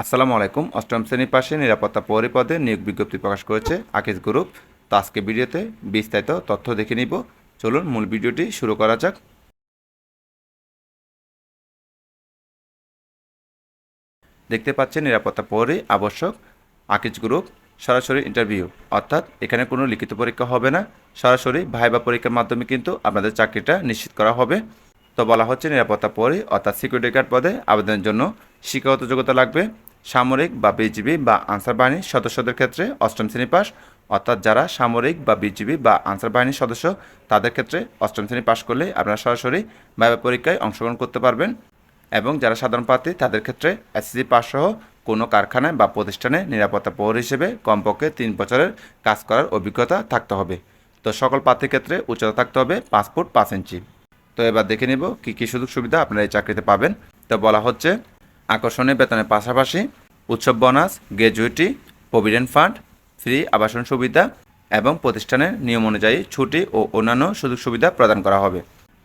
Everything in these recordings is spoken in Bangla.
আসসালামু আলাইকুম। অষ্টম শ্রেণির পাশে নিরাপত্তা পৌরি পদে নিয়োগ বিজ্ঞপ্তি প্রকাশ করেছে আকিজ গ্রুপ। তো আজকে ভিডিওতে বিস্তারিত তথ্য দেখে নিব। চলুন মূল ভিডিওটি শুরু করা যাক। দেখতে পাচ্ছেন নিরাপত্তা পৌরে আবশ্যক আকিজ গ্রুপ সরাসরি ইন্টারভিউ। অর্থাৎ এখানে কোনো লিখিত পরীক্ষা হবে না। সরাসরি ভাইবা পরীক্ষার মাধ্যমে কিন্তু আপনাদের চাকরিটা নিশ্চিত করা হবে। তো বলা হচ্ছে নিরাপত্তা পরে অর্থাৎ সিকিউরিটি গার্ড পদে আবেদনের জন্য শিক্ষাগত যোগ্যতা লাগবে। সামরিক বা বিজিবি বা আনসার বাহিনীর সদস্যদের ক্ষেত্রে অষ্টম শ্রেণি পাস অর্থাৎ যারা সামরিক বা বিজিবি বা আনসার বাহিনীর সদস্য, তাদের ক্ষেত্রে অষ্টম শ্রেণি পাশ করলে আপনারা সরাসরি ভাইবা পরীক্ষায় অংশগ্রহণ করতে পারবেন। এবং যারা সাধারণ প্রার্থী, তাদের ক্ষেত্রে এসএসসি পাস সহ কোনো কারখানায় বা প্রতিষ্ঠানে নিরাপত্তা প্রহরী হিসেবে কমপক্ষে তিন বছরের কাজ করার অভিজ্ঞতা থাকতে হবে। তো সকল প্রার্থীর ক্ষেত্রে উচ্চতা থাকতে হবে পাঁচ ফুট পাঁচ ইঞ্চি। তো এবার দেখে নিব কী কী সুযোগ সুবিধা আপনারা এই চাকরিতে পাবেন। তো বলা হচ্ছে আকর্ষণীয় বেতনের পাশাপাশি উৎসব bonus, gratuity, provident fund, free আবাসন সুবিধা এবং প্রতিষ্ঠানের নিয়ম অনুযায়ী ছুটি ও অন্যান্য সুযোগ সুবিধা প্রদান করা হবে।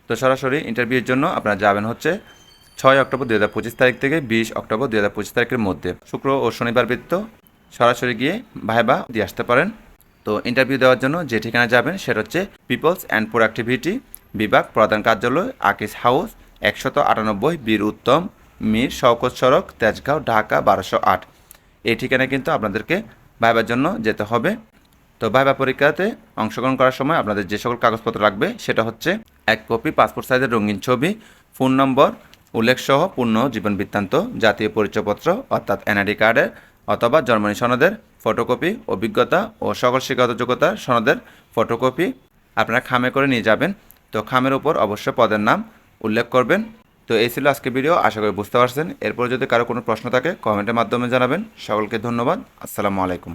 তো সরাসরি ইন্টারভিউর জন্য আপনারা যাবেন হচ্ছে ছয় অক্টোবর দু হাজার পঁচিশ তারিখ থেকে বিশ অক্টোবর দু হাজার পঁচিশ তারিখের মধ্যে। শুক্র ও শনিবার বৃত্ত সরাসরি গিয়ে ভাইবা দিয়ে আসতে পারেন। তো ইন্টারভিউ দেওয়ার জন্য যে ঠিকানা যাবেন সেটা হচ্ছে পিপলস অ্যান্ড প্রোডাক্টিভিটি বিভাগ প্রধান কার্যালয় আকিস হাউস একশত আটানব্বই বীর উত্তম মীর শওকত সড়ক, তেজগাঁও, ঢাকা, বারোশো আট। এই ঠিকানায় কিন্তু আপনাদেরকে ভাইবার জন্য যেতে হবে। তো ভাইবা পরীক্ষাতে অংশগ্রহণ করার সময় আপনাদের যে সকল কাগজপত্র লাগবে, সেটা হচ্ছে এক কপি, পাসপোর্ট সাইজের রঙিন ছবি, ফোন নম্বর, উল্লেখসহ পূর্ণ জীবন বৃত্তান্ত, জাতীয় পরিচয়পত্র, অর্থাৎ এনআইডি কার্ডের, অথবা জন্মনি সনদের, ফটোকপি, অভিজ্ঞতা ও সকল শিক্ষাগত যোগ্যতার সনদের ফটোকপি আপনারা খামে করে নিয়ে যাবেন। তো খামের উপর অবশ্যই পদের নাম উল্লেখ করবেন। তো এই ছিল আজকে ভিডিও আশা করি বুঝতে পারছেন। এরপর যদি কারও কোনো প্রশ্ন থাকে কমেন্টের মাধ্যমে জানাবেন। সকলকে ধন্যবাদ। আসসালামু আলাইকুম।